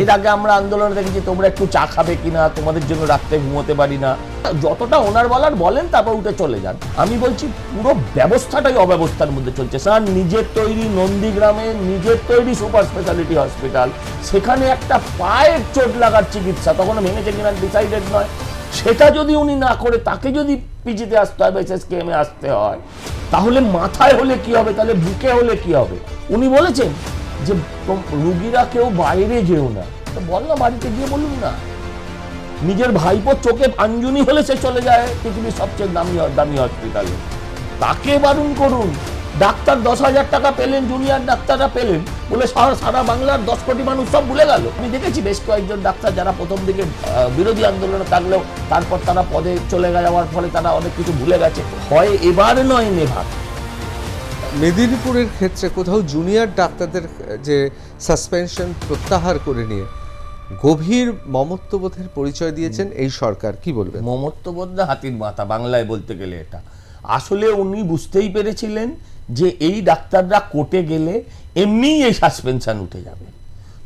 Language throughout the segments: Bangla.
এর আগে আমরা আন্দোলনে দেখেছি তোমরা একটু চা খাবে কিনা, তোমাদের জন্য রাত্রে ঘুমোতে পারি না। যতটা ওনার বলার, বলেন, তারপর উঠে চলে যান। আমি বলছি, পুরো ব্যবস্থাটাই অব্যবস্থার মধ্যে চলছে। স্যার, নিজের তৈরি নন্দীগ্রামে নিজের তৈরি সুপার স্পেশালিটি হসপিটাল, সেখানে একটা পায়ের চোট লাগার চিকিৎসা তখন ভেঙেছে কিনা ডিসাইডেড নয়। সেটা যদি উনি না করে, তাকে যদি পিজিতে আসতে হয় বা এসএসকেএমে আসতে হয়, তাহলে মাথায় হলে কি হবে? তাহলে বুকে হলে কি হবে? উনি বলেছেন যে রুগীরা কেউ বাইরে যেও না বল না বাড়িতে গিয়ে বলুন না। নিজের ভাইপোর চোখে আঞ্জনি হলে সে চলে যায় পৃথিবীর সবচেয়ে দামি দামি হসপিটালে তাকে বারণ করুন, ডাক্তার দশ হাজার টাকা পেলেন জুনিয়র ডাক্তাররা পেলেন, বলে সারা সারা বাংলার দশ কোটি মানুষ সব ভুলে গেল। আমি দেখেছি বেশ কয়েকজন ডাক্তার যারা প্রথম দিকে বিরোধী আন্দোলনে থাকলেও তারপর তারা পদে চলে যাওয়ার ফলে তারা অনেক কিছু ভুলে গেছে। হয় এবার নয় নেভার। মেদিনীপুরের ক্ষেত্রে কোথাও জুনিয়র ডাক্তারদের যে সাসপেনশন প্রত্যাহার করে নিয়ে গভীর মমত্ববোধের পরিচয় দিয়েছেন এই সরকার। কি বলবেন? মমত্ববোধা হাতির মাথা বাংলায় বলতে গেলে এটা। আসলে উনি বুঝতেই পেরেছিলেন যে এই ডাক্তাররা কোর্টে গেলে এমনিই এই সাসপেনশন উঠে যাবে।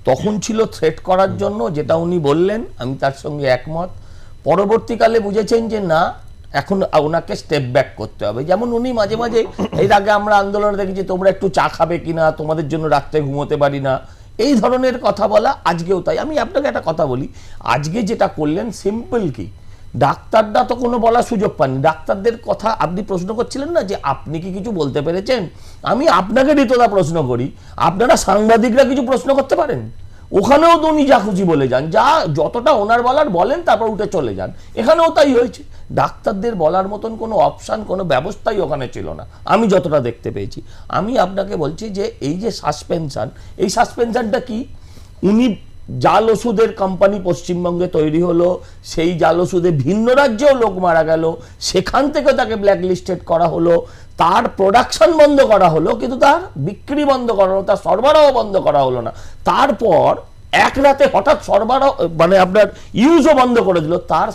তখন ছিল থ্রেট করার জন্য যেটা উনি বললেন আমি তার সঙ্গে একমত। পরবর্তীকালে বুঝেছেন যে না এখন ওনাকে স্টেপ ব্যাক করতে হবে। যেমন উনি মাঝে মাঝে, এর আগে আমরা আন্দোলনে দেখেছি, তোমরা একটু চা খাবে কিনা, তোমাদের জন্য রাত্রে ঘুমোতে পারি না। এই ধরনের কথা বলা আজকেও তাই। আমি আপনাকে একটা কথা বলি, আজকে যেটা করলেন সিম্পল কি? ডাক্তাররা তো কোনো বলার সুযোগ পাননি। ডাক্তারদের কথা আপনি প্রশ্ন করছিলেন না যে, আপনি কি কিছু বলতে পেরেছেন? আমি আপনাকে ঋতদা প্রশ্ন করি। আপনারা সাংবাদিকরা কিছু প্রশ্ন করতে পারেন? ওখানেও তো উনি যা খুশি বলে যান। যা যতটা ওনার বলার বলেন, তারপর উঠে চলে যান। এখানেও তাই হয়েছে। ডাক্তারদের বলার মতন কোনো অপশান, কোনো ব্যবস্থাই ওখানে ছিল না। আমি যতটা দেখতে পেয়েছি। আমি আপনাকে বলছি যে, এই যে সাসপেনশন এই সাসপেনশনটা কি? উনি জাল ওষুধের কোম্পানি পশ্চিমবঙ্গে তৈরি হলো, সেই জাল ওষুধে ভিন্ন রাজ্যেও লোক মারা গেল, সেখান থেকে তাকে ব্ল্যাক লিস্টেড করা হলো। তার প্রোডাকশন বন্ধ করা হলো, কিন্তু তার বিক্রি বন্ধ করা হলো, তার সরবরাহ বন্ধ করা হলো না। তারপর এক রাতে হঠাৎ সরবরাহ মানে আপনার ইউজও বন্ধ করে দিল, তার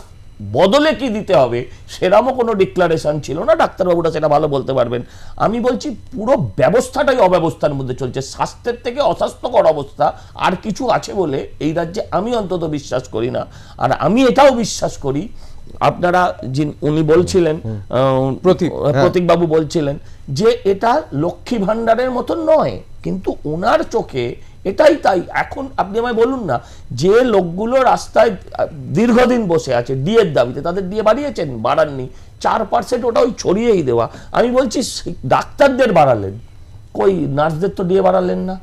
বদলে কি দিতে হবে সেরমও কোনো ডিক্লারেশন ছিল না, ডাক্তারবাবুরা সেটা ভালো বলতে পারবেন। আমি বলছি পুরো ব্যবস্থাটাই অব্যবস্থার মধ্যে চলছে, স্বাস্থ্যের থেকে অস্বাস্থ্যকর অবস্থা আর কিছু আছে বলে এই রাজ্যে আমি অন্তত বিশ্বাস করি না। আর আমি এটাও বিশ্বাস করি আপনারা যিনি উনি বলছিলেন প্রতীক, বাবু বলছিলেন যে এটা লক্ষ্মী ভাণ্ডারের মতো নয় কিন্তু ওনার চোখে এটাই তাই। এখন আপনি আমায় বলুন না যে লোকগুলো রাস্তায় দীর্ঘদিন বসে আছে ডিএর দাবিতে তাদের দিয়ে বাড়িয়েছেন বাড়াননি চার পার্সেন্ট ওটা ওই ছড়িয়েই দেওয়া। আমি বলছি ডাক্তারদের বাড়ালেন। কই নার্সদের তো দিয়ে বাড়ালেন না?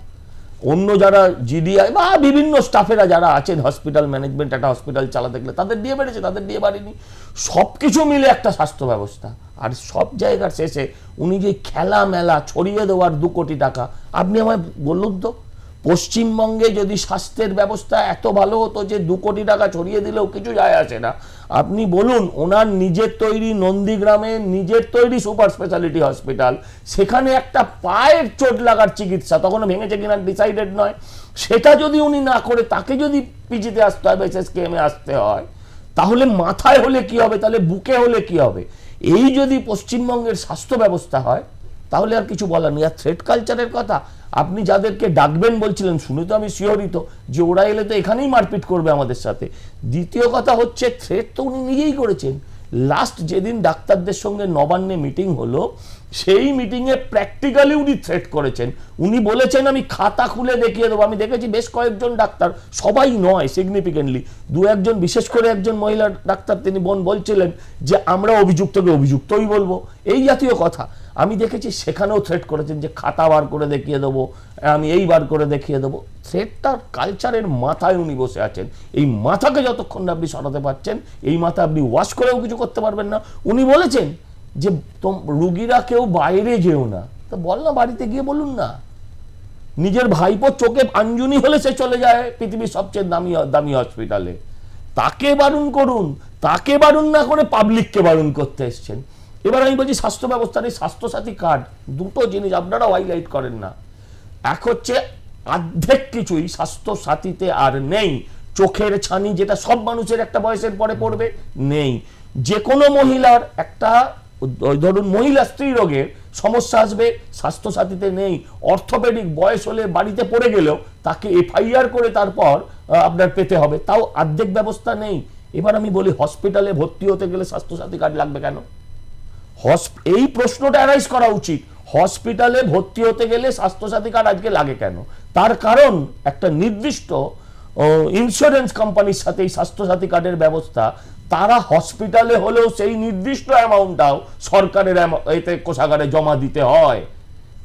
অন্য যারা জিডিআই বা বিভিন্ন স্টাফেরা যারা আছেন হসপিটাল ম্যানেজমেন্ট একটা হসপিটাল চালাতে গেলে তাদের দিয়ে বেড়েছে, তাদের দিয়ে বাড়েনি। সব কিছু মিলে একটা স্বাস্থ্য ব্যবস্থা। আর সব জায়গার শেষে উনি যে খেলা মেলা ছড়িয়ে দেওয়ার দু কোটি টাকা, আপনি আমায় বলুন তো। পশ্চিমবঙ্গে যদি স্বাস্থ্যের ব্যবস্থা এত ভালো হতো যে দু কোটি টাকা ছড়িয়ে দিলেও কিছু যায় আসে না, আপনি বলুন, ওনার নিজের তৈরি নন্দীগ্রামে নিজের তৈরি সুপার স্পেশালিটি হসপিটাল, সেখানে একটা পায়ের চোট লাগার চিকিৎসা তখন ভেঙেছে কিনা ডিসাইডেড নয়। সেটা যদি উনি না করে, তাকে যদি পিজিতে আসতে হয় এসএসকেএমে আসতে হয়, তাহলে মাথায় হলে কি হবে? তাহলে বুকে হলে কি হবে? এই যদি পশ্চিমবঙ্গের স্বাস্থ্য ব্যবস্থা হয় তাহলে আর কিছু বলার নেই। আর থ্রেড কালচারের কথা আপনি যাদেরকে ডাকবেন বলছিলেন, শুনে তো আমি শিহরিত যে ওরা এলে তো এখানেই মারপিট করবে আমাদের সাথে। দ্বিতীয় কথা হচ্ছে থ্রেড তো উনি নিজেই করেছেন। লাস্ট যেদিন ডাক্তারদের সঙ্গে নবান্নে মিটিং হলো, সেই মিটিংয়ে প্র্যাকটিক্যালি উনি থ্রেট করেছেন। উনি বলেছেন, আমি খাতা খুলে দেখিয়ে দেবো। আমি দেখেছি বেশ কয়েকজন ডাক্তার, সবাই নয় সিগনিফিকেন্টলি দু একজন, বিশেষ করে একজন মহিলা ডাক্তার, তিনি বোন বলছিলেন যে, আমরা অভিযুক্তকে অভিযুক্তই বলব। এই জাতীয় কথা। আমি দেখেছি সেখানেও থ্রেট করেছেন যে খাতা বার করে দেখিয়ে দেবো, আমি এই বার করে দেখিয়ে দেবো। থ্রেটটার কালচারের মাথায় উনি বসে আছেন। এই মাথাকে যতক্ষণ না আপনি সরাতে পারছেন, এই মাথা আপনি ওয়াশ করেও কিছু করতে পারবেন না। উনি বলেছেন যে রুগীরা কেউ বাইরে যেও না। তো বল না, বাড়িতে গিয়ে বলুন না। নিজের ভাইপোর চোখে আঞ্জনি হলে সে চলে যায় পৃথিবীর সবচেয়ে দামি দামি হসপিটালে তাকে বারণ করুন, তাকে বারণ না করে পাবলিককে বারণ করতে এসছেন। এবার আমি বলছি স্বাস্থ্য ব্যবস্থার এই স্বাস্থ্যসাথী কার্ড, দুটো জিনিস আপনারাও হাইলাইট করেন না। এক হচ্ছে অর্ধেক কিছুই স্বাস্থ্য সাথীতে আর নেই। চোখের ছানি যেটা সব মানুষের একটা বয়সের পরে পড়বে, নেই। যে কোনো মহিলার একটা ধরুন মহিলা স্ত্রী রোগের সমস্যা আসবে, স্বাস্থ্যসাথীতে নেই। অর্থোপেডিক বয়স হলে বাড়িতে পড়ে গেলেও তাকে এফআইআর করে তারপর আপনার পেতে হবে। তাও অর্ধেক ব্যবস্থা নেই। এবার আমি বলি হসপিটালে ভর্তি হতে গেলে স্বাস্থ্যসাথী কার্ড লাগবে কেন? এই প্রশ্নটা অ্যারাইজ করা উচিত। হসপিটালে ভর্তি হতে গেলে স্বাস্থ্যসাথী কার্ড আজকে লাগে কেন? তার কারণ একটা নির্দিষ্ট ইন্স্যুরেন্স কোম্পানির সাথে এই স্বাস্থ্যসাথী কার্ডের ব্যবস্থা। তারা হসপিটালে হলেও সেই নির্দিষ্ট অ্যামাউন্টটাও সরকারের এতে কোষাগারে জমা দিতে হয়।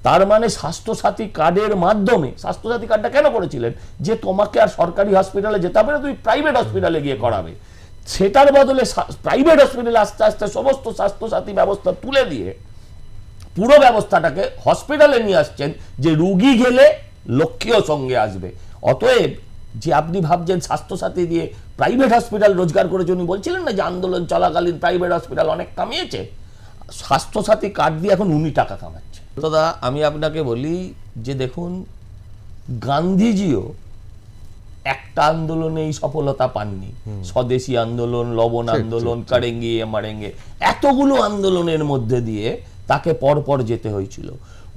তার মানে স্বাস্থ্যসাথী কার্ডের মাধ্যমে, স্বাস্থ্যসাথী কার্ডটা কেন করেছিলেন? যে তোমাকে আর সরকারি হসপিটালে যেতে হবে না, তুমি প্রাইভেট হসপিটালে গিয়ে করাবে। সেটার বদলে প্রাইভেট হসপিটালে আস্তে আস্তে সমস্ত স্বাস্থ্যসাথী ব্যবস্থা তুলে দিয়ে পুরো ব্যবস্থাটাকে হসপিটালে নিয়ে আসছেন যে রুগী গেলে লক্ষ্মীও সঙ্গে আসবে। অতএব যে আপনি ভাবছেন স্বাস্থ্যসাথী দিয়ে প্রাইভেট হসপিটাল রোজগার করেছে, উনি বলছিলেন না যে আন্দোলন চলাকালীন প্রাইভেট হসপিটাল অনেক কামিয়েছে? স্বাস্থ্যসাথী কার্ড দিয়ে এখন উনি টাকা কামাচ্ছে। দাদা, আমি আপনাকে বলি যে দেখুন, গান্ধীজিও একটা আন্দোলনেই সফলতা পাননি। স্বদেশী আন্দোলন লবণ আন্দোলন কারেঙ্গি মারেঙ্গে এতগুলো আন্দোলনের মধ্যে দিয়ে তাকে পরপর যেতে হয়েছিল।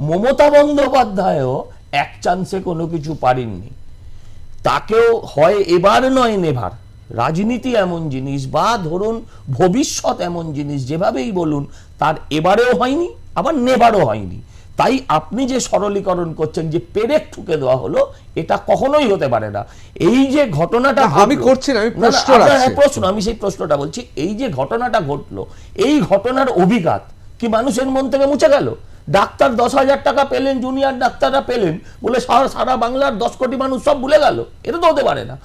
মমতা বন্দ্যোপাধ্যায়ও এক চান্সে কোনো কিছু পারেননি। তাকেও হয় এবার নয় নেভার। রাজনীতি এমন জিনিস বা ধরুন ভবিষ্যৎ এমন জিনিস যেভাবেই বলুন তার এবারেও হয়নি আবার নেবারও হয়নি। তাই আপনি যে সরলীকরণ করছেন যে পেরেক ঠুকে দেওয়া হলো এটা কখনোই হতে পারে না। এই যে ঘটনাটা আমি করছি না, আমি প্রশ্ন। হ্যাঁ, প্রশ্ন আমি সেই প্রশ্নটা বলছি। এই যে ঘটনাটা ঘটলো এই ঘটনার অভিঘাত কি মানুষের মন থেকে মুছে গেল? ডাক্তার দশ হাজার টাকা পেলেন জুনিয়র ডাক্তাররা পেলেন, বলে সারা বাংলার দশ কোটি মানুষ সব ভুলে গেল। এটা তো হতে পারে না।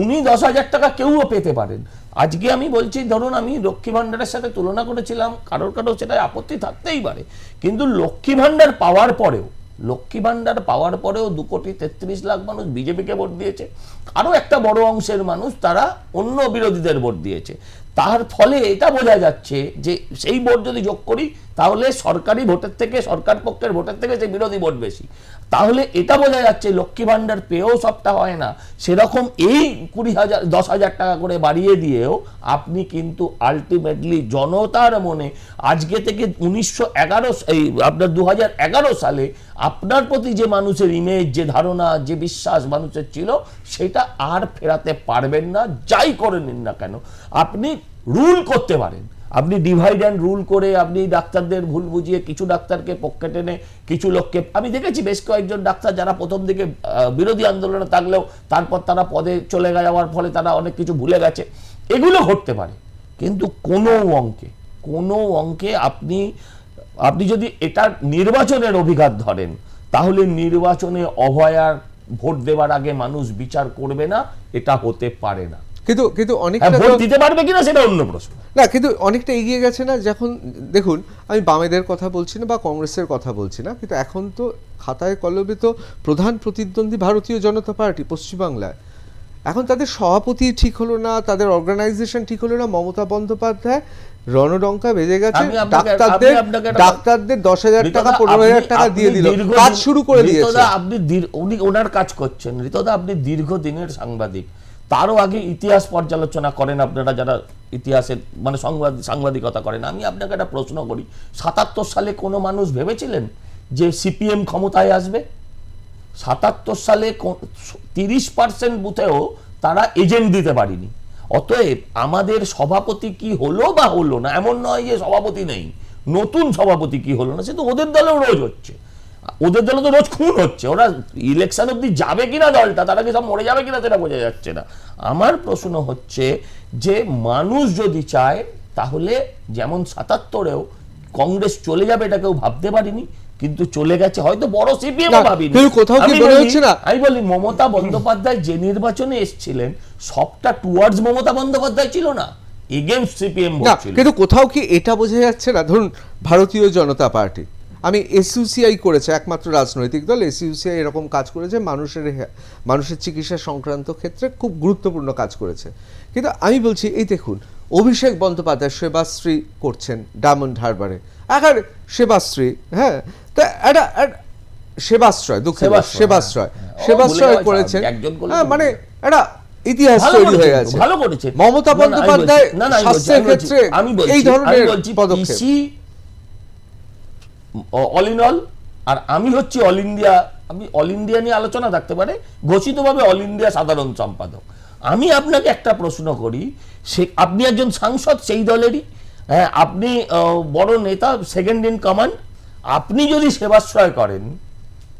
উনি দশ হাজার টাকা কেউও পেতে পারেন। আজকে আমি বলছি, ধরুন আমি লক্ষ্মী ভাণ্ডারের সাথে তুলনা করেছিলাম, কারোর কারোর সেটা আপত্তি থাকতেই পারে। কিন্তু লক্ষ্মী ভাণ্ডার পাওয়ার পরেও, লক্ষ্মী ভাণ্ডার পাওয়ার পরেও দু কোটি তেত্রিশ লাখ মানুষ বিজেপিকে ভোট দিয়েছে। আরও একটা বড় অংশের মানুষ তারা অন্য বিরোধীদের ভোট দিয়েছে। তার ফলে এটা বোঝা যাচ্ছে যে সেই ভোট যদি যোগ করি, তাহলে সরকারি ভোটের থেকে, সরকার পক্ষের ভোটের থেকে সেই বিরোধী ভোট বেশি। তাহলে এটা বোঝা যাচ্ছে লক্ষ্মী ভাণ্ডার পেয়েও সবটা হয় না। সেরকম এই কুড়ি হাজার, দশ হাজার টাকা করে বাড়িয়ে দিয়েও আপনি কিন্তু আলটিমেটলি জনতার মনে আজকে থেকে উনিশশো এগারো এই আপনার দু সালে আপনার প্রতি যে মানুষের ইমেজ যে ধারণা, যে বিশ্বাস মানুষের ছিল, সেটা আর ফেরাতে পারবেন না। যাই করে নিন না কেন। আপনি রুল করতে পারেন। আপনি ডিভাইড অ্যান্ড রুল করে আপনি ডাক্তারদের ভুল বুঝিয়ে কিছু ডাক্তারকে পক্ষে টেনে কিছু লোককে আমি দেখেছি বেশ কয়েকজন ডাক্তার যারা প্রথম দিকে বিরোধী আন্দোলনে থাকলেও তারপর তারা পদে চলে যাওয়ার ফলে তারা অনেক কিছু ভুলে গেছে। এগুলো ঘটতে পারে। কিন্তু কোনো অঙ্কে কোনো অঙ্কে আপনি আপনি যদি এটা নির্বাচনের অভিঘাত ধরেন, তাহলে নির্বাচনে অভয়ার ভোট দেওয়ার আগে মানুষ বিচার করবে না, এটা হতে পারে না। কিন্তু কিন্তু হ্যাঁ অনেকটা ভোট দিতে পারবে কিনা সেটা অন্য প্রশ্ন। না কিন্তু অনেকটা এগিয়ে গেছে না যখন দেখুন আমি বামেদের কথা বলছি না বা কংগ্রেসের কথা বলছি না কিন্তু এখন তো খাতায় কলমে তো প্রধান প্রতিদ্বন্দ্বী ভারতীয় জনতা পার্টি পশ্চিমবাংলায়। এখন তাদের সভাপতি ঠিক হলো না তাদের অর্গানাইজেশন ঠিক হলো না মমতা বন্দ্যোপাধ্যায় রণডঙ্কা বেজে গেছে ডাক্তারদের ডাক্তারদের দশ হাজার টাকা পনেরো হাজার টাকা দিয়ে দিল। কাজ শুরু করে দিয়েছে। আপনি উনি ওনার কাজ করছেন। রিতদা আপনি দীর্ঘদিনের সাংবাদিক। তারও আগে ইতিহাস পর্যালোচনা করেন আপনারা যারা ইতিহাসের মানে সংবাদ, সাংবাদিকতা করেন। আমি আপনাকে একটা প্রশ্ন করি, সাতাত্তর সালে কোনো মানুষ ভেবেছিলেন যে সিপিএম ক্ষমতায় আসবে? সাতাত্তর সালে তিরিশ পার্সেন্ট বুথেও তারা এজেন্ট দিতে পারিনি। অতএব আমাদের সভাপতি কি হলো বা হলো না, এমন নয় যে সভাপতি নেই, নতুন সভাপতি কি হলো না, সে তো ওদের দলেও রোজ হচ্ছে। ওদের দলে তো রোজ খুন হচ্ছে। ওরা ইলেকশন অব্দি যাবে কিনা দলটা তারা কি সব মরে যাবে কিনা সেটা বোঝা যাচ্ছে না। আমার প্রশ্ন হচ্ছে যে মানুষ যদি চায় তাহলে যেমন সাতাত্তরেও কংগ্রেস চলে যাবে এটা কেউ ভাবতে পারিনি কিন্তু চলে গেছে। হয়তো বড় সিপিএম ভাবিনি। কোথাও কি আমি মনে বলি- হচ্ছে না? আমি বলি মমতা বন্দ্যোপাধ্যায় যে নির্বাচনে এসেছিলেন সবটা টুয়ার্ডস মমতা বন্দ্যোপাধ্যায় ছিল না এগেনস্ট সিপিএম কিন্তু কোথাও কি এটা বোঝা যাচ্ছে না? ধরুন ভারতীয় জনতা পার্টি। আমি এসইউসিআই করেছে একমাত্র রাজনৈতিক দল এসইউসিআই এরকম কাজ করেছে মানুষের মানুষের চিকিৎসা সংক্রান্ত ক্ষেত্রে খুব গুরুত্বপূর্ণ কাজ করেছে। কিন্তু আমি বলছি এই দেখুন অভিষেক বন্দ্যোপাধ্যায় সেবাশ্রী করছেন ডায়মন্ড হারবারে। একার সেবাশ্রী হ্যাঁ? তা একটা সেবাশ্রয় দুঃখ সেবাশ্রয়, সেবাশ্রয়। হ্যাঁ, করেছেন। হ্যাঁ, মানে একটা ইতিহাস তৈরি হয়ে গেছে ভালো করেছেন মমতা বন্দ্যোপাধ্যায় স্বাস্থ্যের ক্ষেত্রে এই ধরনের পদক্ষেপ। অল ইন অল আর আমি হচ্ছি অল ইন্ডিয়া আমি অল ইন্ডিয়া নিয়ে আলোচনা থাকতে পারে, ঘোষিতভাবে অল ইন্ডিয়া সাধারণ সম্পাদক। আমি আপনাকে একটা প্রশ্ন করি, সে আপনি একজন সাংসদ সেই দলেরই হ্যাঁ আপনি বড় নেতা সেকেন্ড ইন কমান্ড আপনি যদি সেবাশ্রয় করেন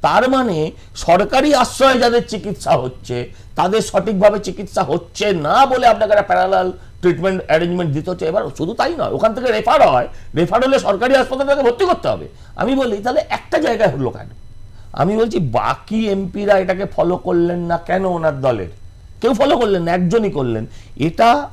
তার মানে সরকারি আশ্রয়ে যাদের চিকিৎসা হচ্ছে, তাদের সঠিকভাবে চিকিৎসা হচ্ছে না বলে আপনাকে একটা প্যারালাল ট্রিটমেন্ট অ্যারেঞ্জমেন্ট দিতে হচ্ছে। এবার শুধু তাই নয়, ওখান থেকে রেফার হয় রেফার হলে সরকারি হাসপাতালে তাকে ভর্তি করতে হবে। আমি বলি, তাহলে একটা জায়গায় হলো কেন? আমি বলছি, বাকি এমপিরা এটাকে ফলো করলেন না কেন ওনার দলের? কেউ ফলো করলেন না, একজনই করলেন। এটা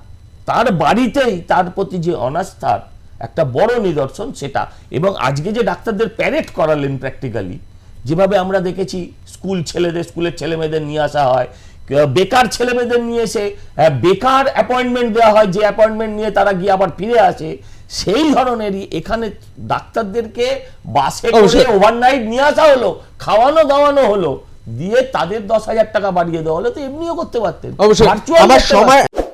তার বাড়িতেই, তার প্রতি যে অনাস্থার একটা বড় নিদর্শন সেটা। এবং আজকে যে ডাক্তারদের প্যারেড করালেন প্র্যাকটিক্যালি যেভাবে আমরা দেখেছি স্কুল ছেলেদের স্কুলের ছেলে মেয়েদের নিয়ে আসা হয় বেকার ছেলে মেয়েদের নিয়ে এসে বেকার অ্যাপয়েন্টমেন্ট দেওয়া হয় যে অ্যাপয়েন্টমেন্ট নিয়ে তারা গিয়ে আবার ফিরে আসে সেই ধরনেরই এখানে ডাক্তারদেরকে বাসে করে। ওভারনাইট নিয়ে আসা হলো খাওয়ানো দাওয়ানো হলো দিয়ে তাদের দশ হাজার টাকা বাড়িয়ে দেওয়া হলো তো এমনিও করতে পারতেন আমার সময় পারতেন।